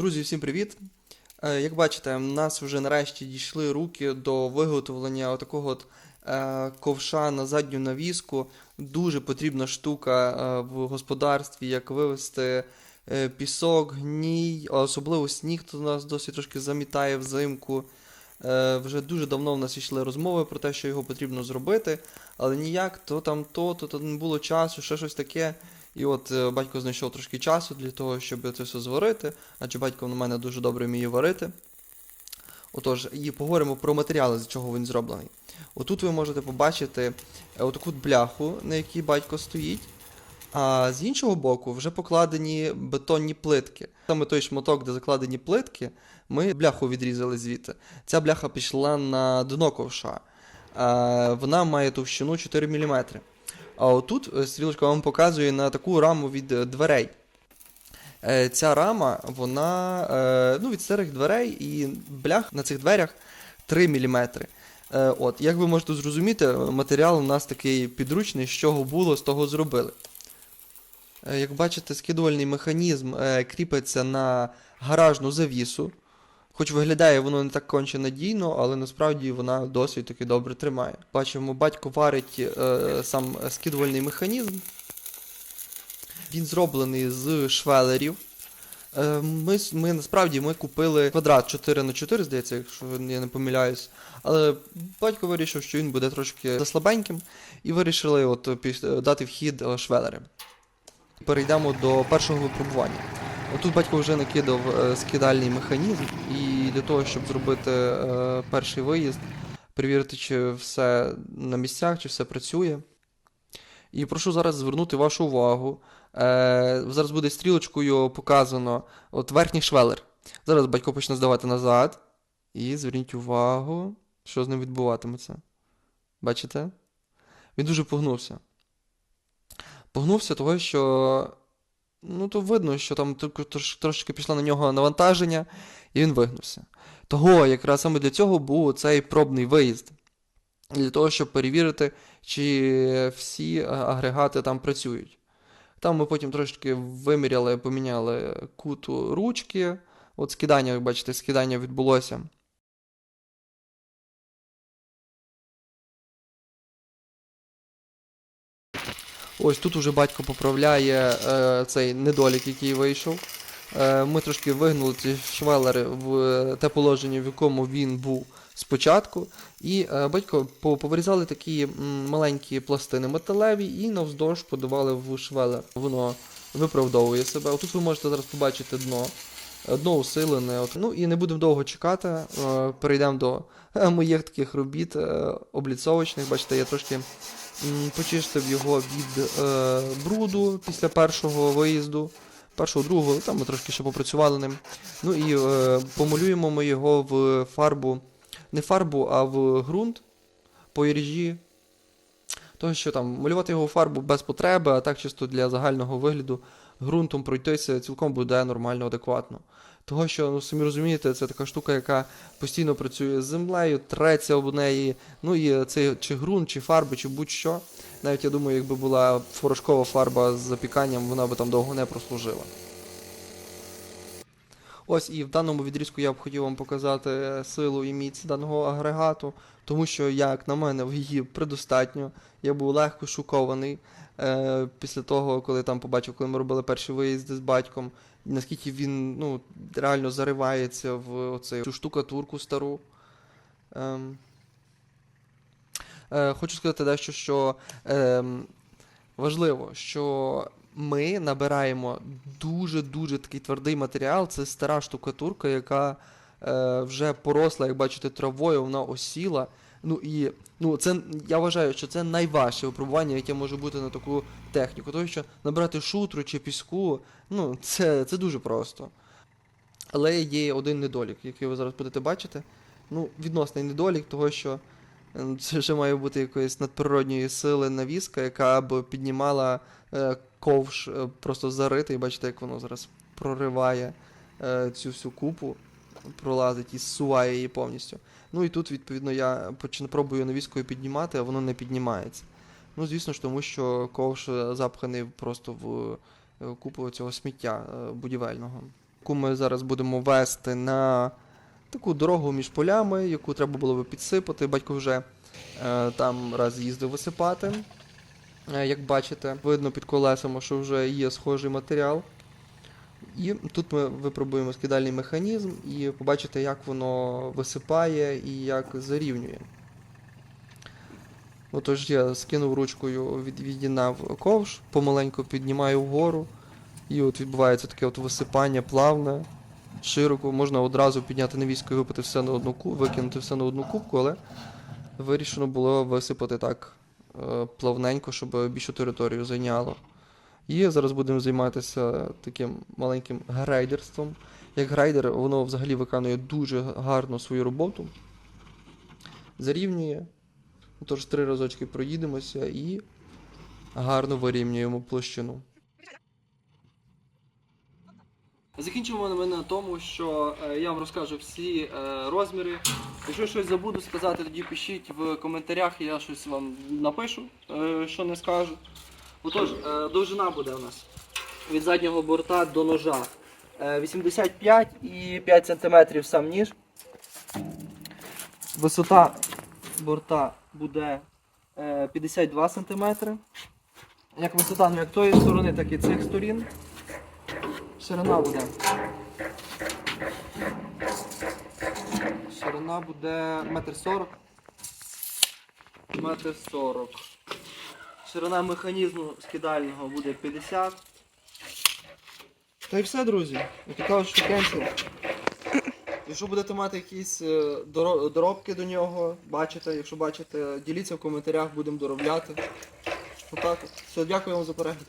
Друзі, всім привіт! Е, Як бачите, в нас вже нарешті дійшли руки до виготовлення отакого от е, ковша на задню навіску. Дуже потрібна штука е, в господарстві, як вивести пісок, гній, особливо сніг, то нас досі трошки замітає взимку. Вже дуже давно в нас йшли розмови про те, що його потрібно зробити, але ніяк то там то, то, то не було часу, ще щось таке. І от е, батько знайшов трошки часу для того, щоб це все зварити, адже батько на мене дуже добре вміє варити. Отож, і поговоримо про матеріали, з чого він зроблений. Отут ви можете побачити е, отаку бляху, на якій батько стоїть. А з іншого боку вже покладені бетонні плитки. Саме той шматок, де закладені плитки, ми бляху відрізали звідти. Ця бляха пішла на дно ковша. Вона має товщину 4 мм. А отут е, стрілочка вам показує на таку раму від е, дверей. Е, Ця рама, вона ну, від старих дверей, і блях на цих дверях 3 мм. От, як ви можете зрозуміти, матеріал у нас такий підручний, з чого було, з того зробили. Як бачите, скидувальний механізм кріпиться на гаражну завісу. Хоч виглядає воно не так конче надійно, але насправді вона досить таки добре тримає. Бачимо, батько варить е, сам скидувальний механізм. Він зроблений з швелерів. Е, Ми, ми насправді ми купили квадрат 4 на 4 здається, якщо я не помиляюсь. Але батько вирішив, що він буде трошки заслабеньким, і вирішили от, дати вхід е, швелери. Перейдемо до першого випробування. Отут батько вже накидав е, скидальний механізм, і для того, щоб зробити е, перший виїзд, перевірити, чи все на місцях, чи все працює. І прошу зараз звернути вашу увагу. Е, зараз буде стрілочкою показано от верхній швелер. Зараз батько почне здавати назад. І зверніть увагу, що з ним відбуватиметься. Бачите? Він дуже погнувся. Погнувся того, що. Ну, то видно, що там трошки пішло на нього навантаження, і він вигнувся. Того, якраз саме для цього був цей пробний виїзд. Для того, щоб перевірити, чи всі агрегати там працюють. Там ми потім трошки виміряли, поміняли кут ручки. От скидання, як бачите, скидання відбулося. Ось тут уже батько поправляє е, цей недолік, який вийшов. Е, ми трошки вигнули ці швелери в е, те положення, в якому він був спочатку. І е, батько по- повирізали такі маленькі пластини металеві і навздовж подавали в швелер. Воно виправдовує себе. Отут ви можете зараз побачити дно. Дно усилене. Ну і не будемо довго чекати. е, Перейдемо до е, моїх таких робіт обліцовочних. Бачите, я трошки почистив його від е, бруду після першого виїзду. Першого, другого, там ми трошки ще попрацювали ним. Ну і е, помалюємо ми його в фарбу, не фарбу, а в ґрунт по іржі. Того, що там малювати його фарбу без потреби, а так чисто для загального вигляду ґрунтом пройтися цілком буде нормально, адекватно. Того, що, ну, самі розумієте, це така штука, яка постійно працює з землею, треться об неї. Ну і це чи ґрунт, чи фарби, чи будь-що. Навіть я думаю, якби була порошкова фарба з запіканням, вона би там довго не прослужила. Ось і в даному відрізку я б хотів вам показати силу і міць даного агрегату, тому що, як на мене, в її предостатньо. Я був легко шокований е, після того, коли там побачив, коли ми робили перші виїзди з батьком, наскільки він ну, реально заривається в цю штукатурку стару. Ем, е, хочу сказати дещо, що ем, важливо, що ми набираємо дуже-дуже такий твердий матеріал. Це стара штукатурка, яка е, вже поросла, як бачите, травою, вона осіла. Ну і ну, це, я вважаю, що це найважче випробування, яке може бути на таку техніку. Тому що набрати шутру чи піску, ну, це, це дуже просто. Але є один недолік, який ви зараз будете бачити. Ну, відносний недолік, того що е, це вже має бути якоїсь надприродньої сили навіска, яка б піднімала е, ковш е, просто заритий. Бачите, як воно зараз прориває е, цю всю купу, пролазить і зсуває її повністю. Ну і тут, відповідно, я почин- пробую навіскою піднімати, а воно не піднімається. Ну, звісно ж, тому що ковш запханий просто в е, купу цього сміття е, будівельного. яку ми зараз будемо вести на таку дорогу між полями, яку треба було би підсипати. Батько вже е, там раз їздив висипати. Е, як бачите, видно під колесами, що вже є схожий матеріал. І тут ми випробуємо скидальний механізм і побачите, як воно висипає і як зарівнює. Отож я скинув ручкою, від, відігнав ковш, помаленьку піднімаю вгору, і от відбувається таке от висипання плавне, широко, можна одразу підняти навіску і випити все на одну викинути все на одну кубку, але вирішено було висипати так е, плавненько, щоб більшу територію зайняло. І зараз будемо займатися таким маленьким грейдерством. Як грейдер, воно взагалі виконує дуже гарно свою роботу. Зарівнює. Тож три разочки проїдемося і гарно вирівнюємо площину. Закінчимо ми на тому, що е, я вам розкажу всі е, розміри. Якщо щось забуду сказати, тоді пишіть в коментарях, я щось вам напишу, е, що не скажу. Отож, е, довжина буде у нас від заднього борта до ножа. Е, 85 і 5 см сам ніж. Висота борта буде е, 52 см. Як висота ну, як тої сторони, так і цих сторін. Ширина буде. Ширина буде метр сорок. Метр сорок. Ширина механізму скидального буде 50. Та й все, друзі. Ось така штукенція. Якщо будете мати якісь е, доробки до нього, бачите, якщо бачите, діліться в коментарях, будемо доробляти. Отак. Все, дякую вам за перегляд.